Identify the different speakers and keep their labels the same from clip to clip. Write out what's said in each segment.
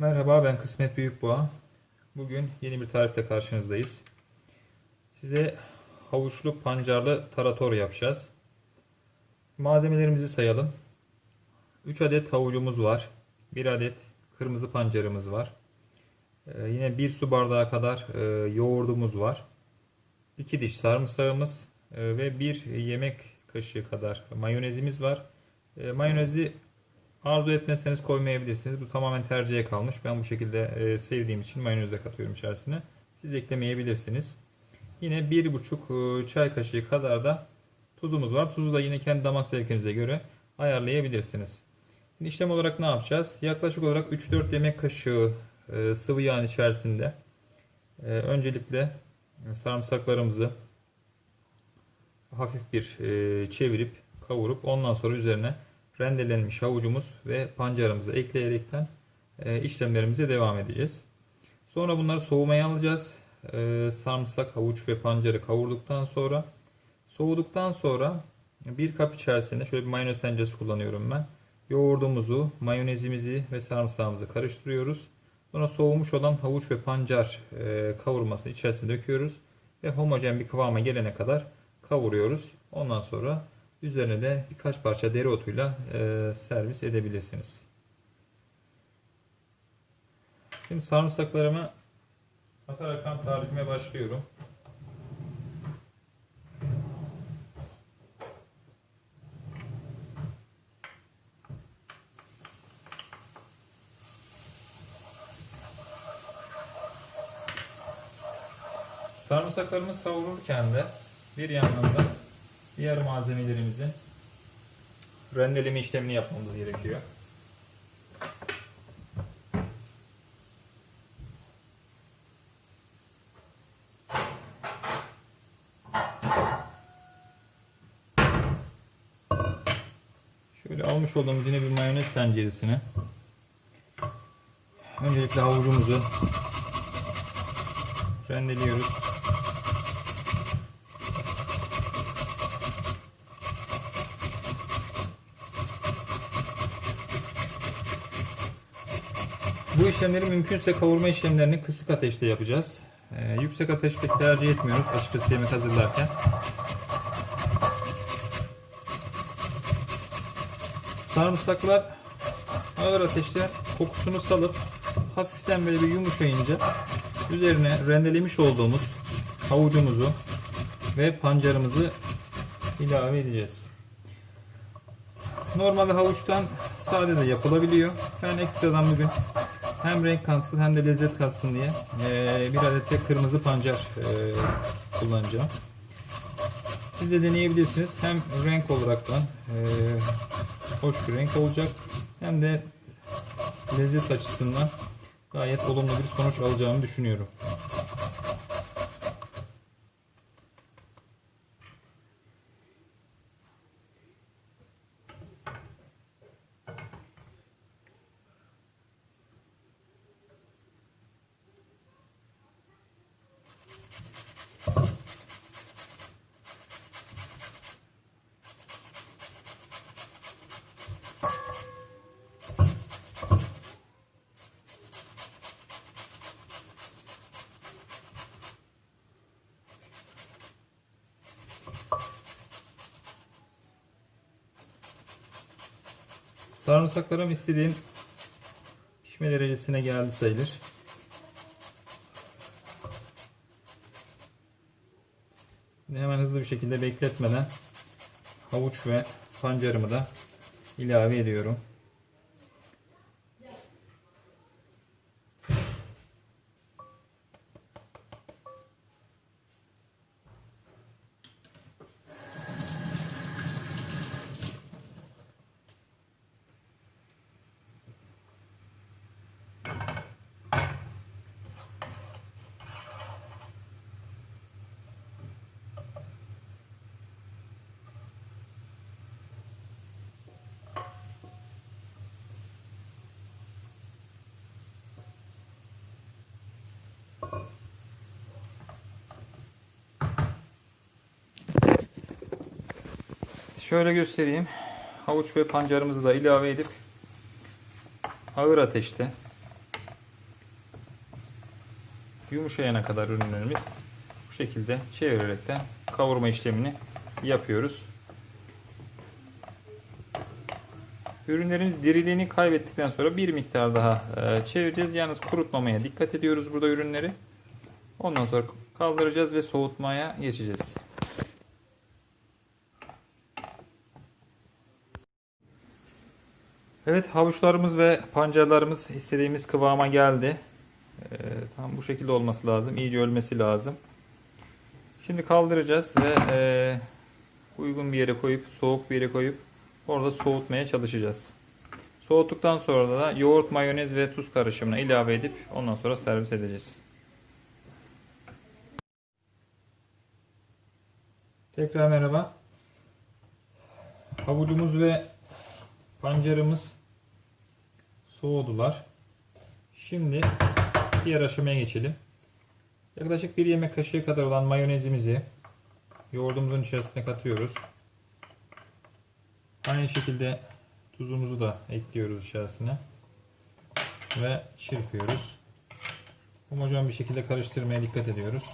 Speaker 1: Merhaba ben Kısmet Büyükboğa. Bugün yeni bir tarifle karşınızdayız. Size havuçlu pancarlı tarator yapacağız. Malzemelerimizi sayalım. 3 adet havucumuz var. 1 adet kırmızı pancarımız var. Ee, yine 1 su bardağı kadar e, yoğurdumuz var. 2 diş sarımsağımız e, ve 1 yemek kaşığı kadar mayonezimiz var. E, mayonezi Arzu etmezseniz koymayabilirsiniz. Bu tamamen tercihe kalmış. Ben bu şekilde e, sevdiğim için mayonez katıyorum içerisine. Siz eklemeyebilirsiniz. Yine 1,5 e, çay kaşığı kadar da tuzumuz var. Tuzu da yine kendi damak zevkinize göre ayarlayabilirsiniz. Şimdi işlem olarak ne yapacağız? Yaklaşık olarak 3-4 yemek kaşığı e, sıvı yağın içerisinde e, öncelikle sarımsaklarımızı hafif bir çevirip kavurup ondan sonra üzerine rendelenmiş havucumuz ve pancarımızı ekleyerekten e, işlemlerimize devam edeceğiz. Sonra bunları soğumaya alacağız. E, sarımsak, havuç ve pancarı kavurduktan sonra soğuduktan sonra bir kap içerisinde şöyle bir mayonez tenceresi kullanıyorum ben. Yoğurdumuzu, mayonezimizi ve sarımsağımızı karıştırıyoruz. Sonra soğumuş olan havuç ve pancar e, kavurmasını içerisine döküyoruz ve homojen bir kıvama gelene kadar kavuruyoruz. Ondan sonra Üzerine de birkaç parça dereotuyla e, servis edebilirsiniz. Şimdi sarımsaklarımı ataraktan tarifime başlıyorum. Sarımsaklarımız kavrulurken de bir yandan da diğer malzemelerimizin rendeleme işlemini yapmamız gerekiyor. Şöyle almış olduğumuz yine bir mayonez tenceresine öncelikle havucumuzu rendeliyoruz. Bu işlemleri mümkünse kavurma işlemlerini kısık ateşte yapacağız. Ee, yüksek ateş pek tercih etmiyoruz açıkçası yemek hazırlarken. Sarımsaklar ağır ateşte kokusunu salıp hafiften böyle bir yumuşayınca üzerine rendelemiş olduğumuz havucumuzu ve pancarımızı ilave edeceğiz. Normalde havuçtan sade de yapılabiliyor. Ben ekstradan bugün hem renk katsın hem de lezzet katsın diye e, bir adet de kırmızı pancar e, kullanacağım. Siz de deneyebilirsiniz. Hem renk olaraktan e, hoş bir renk olacak hem de lezzet açısından gayet olumlu bir sonuç alacağımı düşünüyorum. Sarımsaklarım istediğim pişme derecesine geldi sayılır. Hemen hızlı bir şekilde bekletmeden havuç ve pancarımı da ilave ediyorum. Şöyle göstereyim. Havuç ve pancarımızı da ilave edip ağır ateşte yumuşayana kadar ürünlerimiz bu şekilde çevirerekten kavurma işlemini yapıyoruz. Ürünlerimiz diriliğini kaybettikten sonra bir miktar daha e, çevireceğiz. Yalnız kurutmamaya dikkat ediyoruz burada ürünleri. Ondan sonra kaldıracağız ve soğutmaya geçeceğiz. Evet havuçlarımız ve pancarlarımız istediğimiz kıvama geldi. Ee, tam bu şekilde olması lazım. İyice ölmesi lazım. Şimdi kaldıracağız ve e, uygun bir yere koyup soğuk bir yere koyup orada soğutmaya çalışacağız. Soğuttuktan sonra da yoğurt, mayonez ve tuz karışımına ilave edip ondan sonra servis edeceğiz. Tekrar merhaba. Havucumuz ve pancarımız soğudular. Şimdi diğer aşamaya geçelim. Yaklaşık bir yemek kaşığı kadar olan mayonezimizi yoğurdumuzun içerisine katıyoruz. Aynı şekilde tuzumuzu da ekliyoruz içerisine. Ve çırpıyoruz. Homojen bir şekilde karıştırmaya dikkat ediyoruz.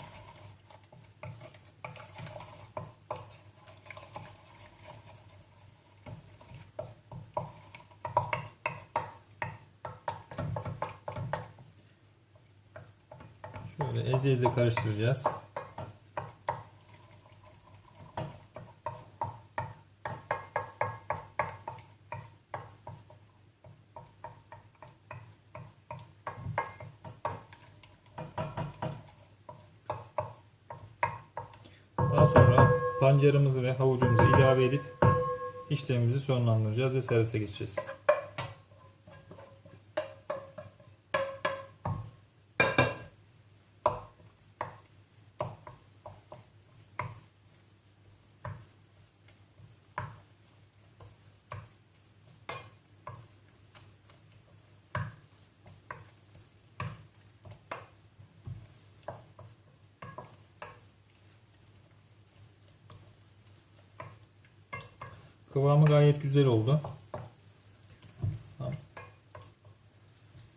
Speaker 1: Şöyle eze eze karıştıracağız. Daha sonra pancarımızı ve havucumuzu ilave edip işlemimizi sonlandıracağız ve servise geçeceğiz. Kıvamı gayet güzel oldu.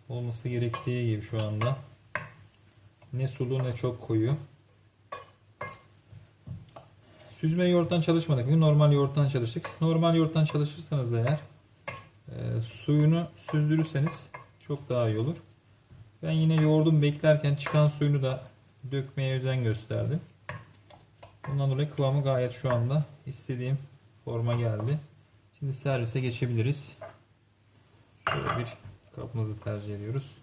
Speaker 1: Olması gerektiği gibi şu anda. Ne sulu ne çok koyu. Süzme yoğurttan çalışmadık. Normal yoğurttan çalıştık. Normal yoğurttan çalışırsanız eğer e, suyunu süzdürürseniz çok daha iyi olur. Ben yine yoğurdum beklerken çıkan suyunu da dökmeye özen gösterdim. Bundan dolayı kıvamı gayet şu anda istediğim forma geldi. Şimdi servise geçebiliriz. Şöyle bir kapımızı tercih ediyoruz.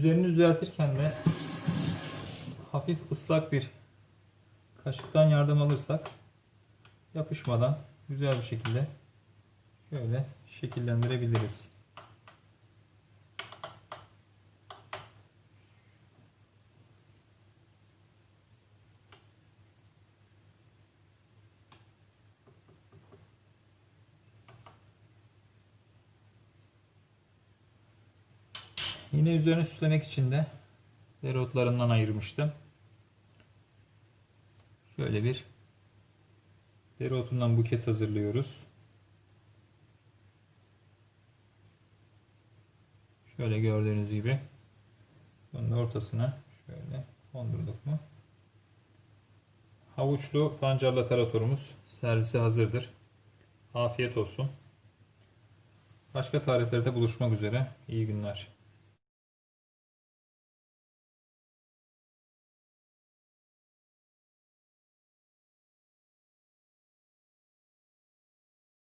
Speaker 1: Üzerini düzeltirken de hafif ıslak bir kaşıktan yardım alırsak yapışmadan güzel bir şekilde şöyle şekillendirebiliriz. Yine üzerine süslemek için de dereotlarından ayırmıştım. Şöyle bir dereotundan buket hazırlıyoruz. Şöyle gördüğünüz gibi bunun ortasına şöyle kondurduk mu? Havuçlu pancarla taratorumuz servise hazırdır. Afiyet olsun. Başka tariflerde buluşmak üzere. İyi günler.